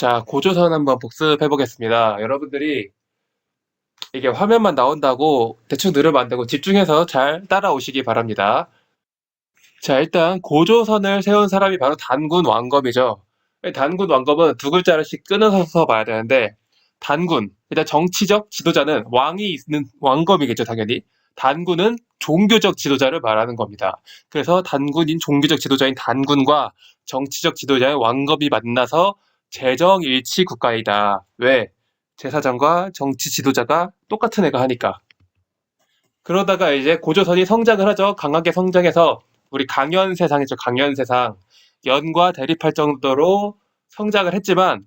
자, 고조선 한번 복습해 보겠습니다. 여러분들이 이게 화면만 나온다고 대충 들으면 안 되고 집중해서 잘 따라오시기 바랍니다. 자, 일단 고조선을 세운 사람이 바로 단군 왕검이죠. 단군 왕검은 두 글자씩 끊어서 봐야 되는데 단군, 일단 정치적 지도자는 왕이 있는 왕검이겠죠, 당연히. 단군은 종교적 지도자를 말하는 겁니다. 그래서 단군인 종교적 지도자인 단군과 정치적 지도자의 왕검이 만나서 재정일치 국가이다. 왜? 제사장과 정치 지도자가 똑같은 애가 하니까. 그러다가 이제 고조선이 성장을 하죠. 강하게 성장해서 우리 강연세상이죠. 강연세상. 연과 대립할 정도로 성장을 했지만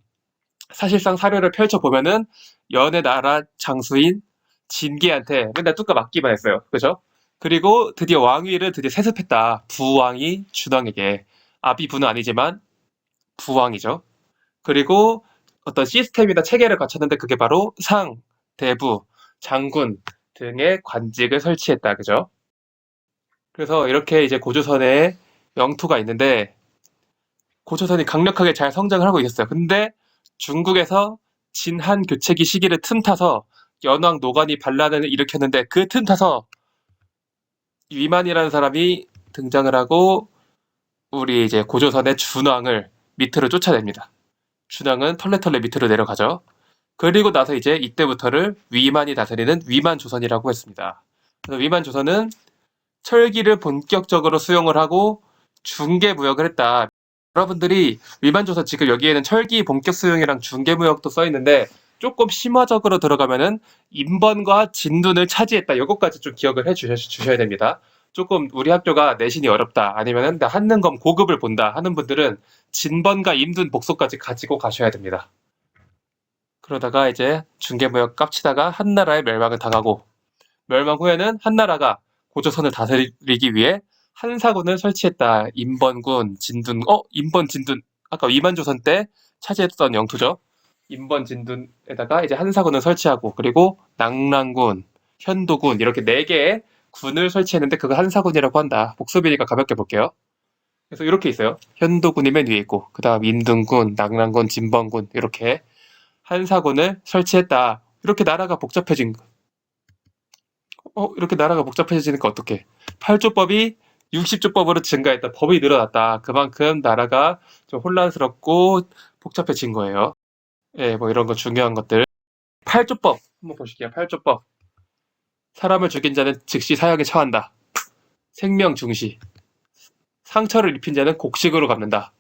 사실상 사료를 펼쳐보면은 연의 나라 장수인 진기한테 맨날 뚜까 맞기만 했어요. 그죠? 그리고 드디어 왕위를 드디어 세습했다. 부왕이 준왕에게. 아비부는 아니지만 부왕이죠. 그리고 어떤 시스템이나 체계를 갖췄는데 그게 바로 상, 대부, 장군 등의 관직을 설치했다. 그죠? 그래서 이렇게 이제 고조선에 영토가 있는데 고조선이 강력하게 잘 성장을 하고 있었어요. 근데 중국에서 진한 교체기 시기를 틈타서 연왕 노관이 반란을 일으켰는데 그 틈타서 위만이라는 사람이 등장을 하고 우리 이제 고조선의 준왕을 밑으로 쫓아냅니다. 준왕은 털레털레 밑으로 내려가죠. 그리고 나서 이제 이때부터를 위만이 다스리는 위만 조선이라고 했습니다. 그래서 위만 조선은 철기를 본격적으로 수용을 하고 중개 무역을 했다. 여러분들이 위만 조선 지금 여기에는 철기 본격 수용이랑 중개 무역도 써 있는데 조금 심화적으로 들어가면은 인번과 진둔을 차지했다. 요것까지 좀 기억을 해 주셔야 됩니다. 조금 우리 학교가 내신이 어렵다 아니면은 나 한능검 고급을 본다 하는 분들은 진번과 임둔 복소까지 가지고 가셔야 됩니다. 그러다가 이제 중개무역 깝치다가 한나라의 멸망을 당하고 멸망 후에는 한나라가 고조선을 다스리기 위해 한사군을 설치했다. 임번군, 진둔, 어? 임번, 진둔. 아까 위만조선 때 차지했던 영토죠. 임번, 진둔에다가 이제 한사군을 설치하고 그리고 낙랑군, 현도군 이렇게 네 개의 군을 설치했는데 그거 한사군이라고 한다. 복수비니까 가볍게 볼게요. 그래서 이렇게 있어요. 현도군이 맨 위에 있고 그 다음 인등군, 낙랑군, 진번군 이렇게 한사군을 설치했다. 이렇게 나라가 복잡해진 거. 어 이렇게 나라가 복잡해지니까 어떻게? 8조법이 60조법으로 증가했다. 법이 늘어났다. 그만큼 나라가 좀 혼란스럽고 복잡해진 거예요. 예, 뭐 이런 거 중요한 것들. 8조법 한번 보실게요. 8조법. 사람을 죽인 자는 즉시 사형에 처한다. 생명 중시. 상처를 입힌 자는 곡식으로 갚는다.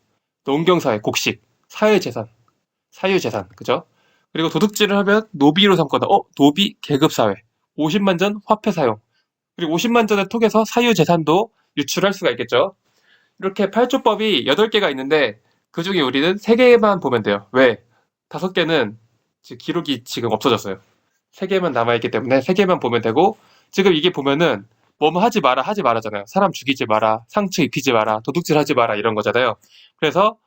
농경사회, 곡식, 사회재산, 사유재산, 그죠? 그리고 도둑질을 하면 노비로 삼거나, 어, 노비 계급사회, 50만 전 화폐 사용, 그리고 50만 전을 통해서 사유재산도 유출할 수가 있겠죠. 이렇게 8조법이 8개가 있는데, 그 중에 우리는 3개만 보면 돼요. 왜? 5개는 기록이 지금 없어졌어요. 세 개만 남아있기 때문에 세 개만 보면 되고 지금 이게 보면은 뭐뭐 하지 마라 하지 말아잖아요. 사람 죽이지 마라, 상처 입히지 마라, 도둑질 하지 마라 이런 거잖아요. 그래서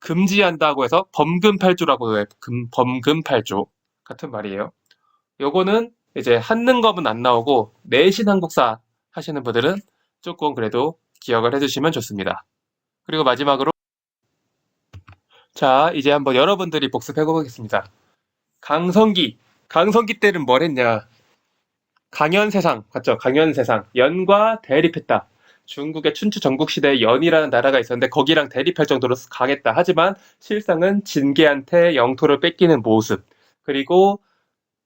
금지한다고 해서 범금팔조라고 해요. 금, 범금팔조 같은 말이에요. 요거는 이제 한능검은 안 나오고 내신 한국사 하시는 분들은 조금 그래도 기억을 해주시면 좋습니다. 그리고 마지막으로 자 이제 한번 여러분들이 복습해 보겠습니다. 강성기 강성기 때는 뭘 했냐? 강연세상, 맞죠? 강연세상. 연과 대립했다. 중국의 춘추 전국시대에 연이라는 나라가 있었는데 거기랑 대립할 정도로 강했다. 하지만 실상은 진계한테 영토를 뺏기는 모습. 그리고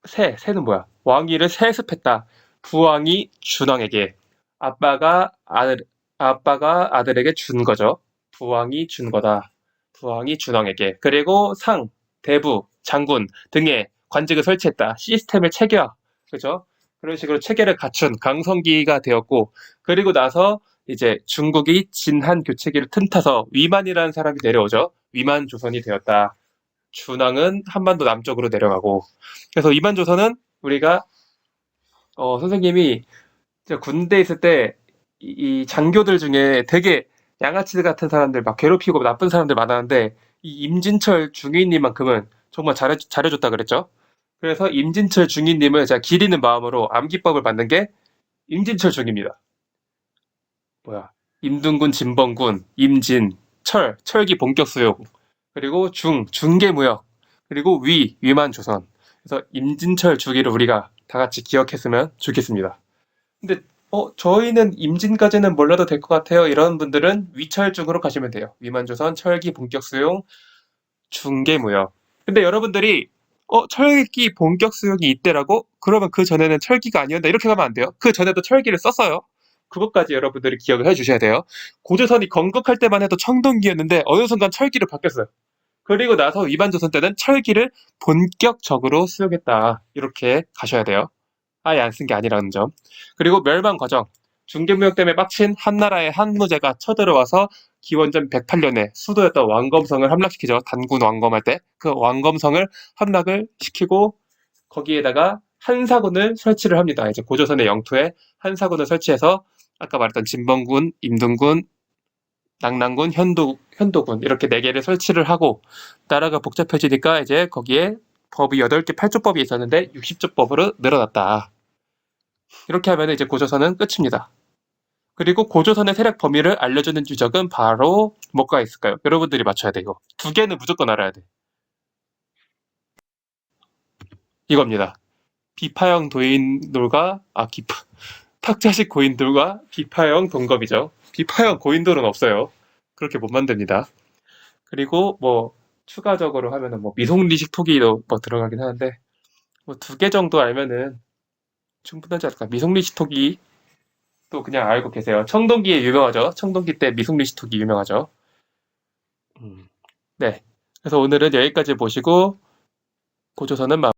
세, 세는 뭐야? 왕위를 세습했다. 부왕이 준왕에게. 아빠가 아들, 아빠가 아들에게 준 거죠. 부왕이 준 거다. 부왕이 준왕에게. 그리고 상, 대부, 장군 등의 관직을 설치했다. 시스템을 체계화. 그죠? 그런 식으로 체계를 갖춘 강성기가 되었고, 그리고 나서 이제 중국이 진한 교체기를 틈타서 위만이라는 사람이 내려오죠. 위만 조선이 되었다. 준왕은 한반도 남쪽으로 내려가고. 그래서 위만 조선은 우리가, 어, 선생님이 군대 있을 때 이 장교들 중에 되게 양아치 같은 사람들 막 괴롭히고 나쁜 사람들 많았는데 이 임진철 중위님만큼은 정말 잘해, 잘해줬다 그랬죠. 그래서 임진철 중위님을 제가 기리는 마음으로 암기법을 만든 게 임진철 중입니다. 뭐야? 임둔군, 진범군, 임진, 철, 철기 본격 수용, 그리고 중, 중개무역, 그리고 위, 위만 조선. 그래서 임진철 주기를 우리가 다 같이 기억했으면 좋겠습니다. 근데 어 저희는 임진까지는 몰라도 될 것 같아요. 이런 분들은 위철중으로 가시면 돼요. 위만조선 철기 본격 수용 중개무역. 근데 여러분들이 어 철기 본격 수용이 이때라고? 그러면 그 전에는 철기가 아니었나? 이렇게 가면 안 돼요. 그 전에도 철기를 썼어요. 그것까지 여러분들이 기억을 해주셔야 돼요. 고조선이 건국할 때만 해도 청동기였는데 어느 순간 철기로 바뀌었어요. 그리고 나서 위반 조선 때는 철기를 본격적으로 수용했다. 이렇게 가셔야 돼요. 아예 안 쓴 게 아니라는 점. 그리고 멸망 과정. 중개무역 때문에 빡친 한나라의 한무제가 쳐들어와서 기원전 108년에 수도였던 왕검성을 함락시키죠. 단군 왕검할 때. 그 왕검성을 함락을 시키고 거기에다가 한사군을 설치를 합니다. 이제 고조선의 영토에 한사군을 설치해서 아까 말했던 진범군, 임등군, 낙랑군, 현도, 현도군 이렇게 네 개를 설치를 하고 나라가 복잡해지니까 이제 거기에 법이 8개 8조법이 있었는데 60조법으로 늘어났다. 이렇게 하면 이제 고조선은 끝입니다. 그리고 고조선의 세력 범위를 알려주는 유적은 바로 뭐가 있을까요? 여러분들이 맞춰야 돼 이거. 두 개는 무조건 알아야 돼. 이겁니다. 비파형 도인돌과 아 기파 탁자식 고인돌과 비파형 동겁이죠. 비파형 고인돌은 없어요. 그렇게 못 만듭니다. 그리고 뭐 추가적으로 하면은 뭐 미송리식 토기도 뭐 들어가긴 하는데 뭐 두 개 정도 알면은 충분하지 않을까. 미송리식 토기 또 그냥 알고 계세요. 청동기에 유명하죠. 청동기 때 미송리식 토기 유명하죠. 음, 네. 그래서 오늘은 여기까지 보시고 고조선은 마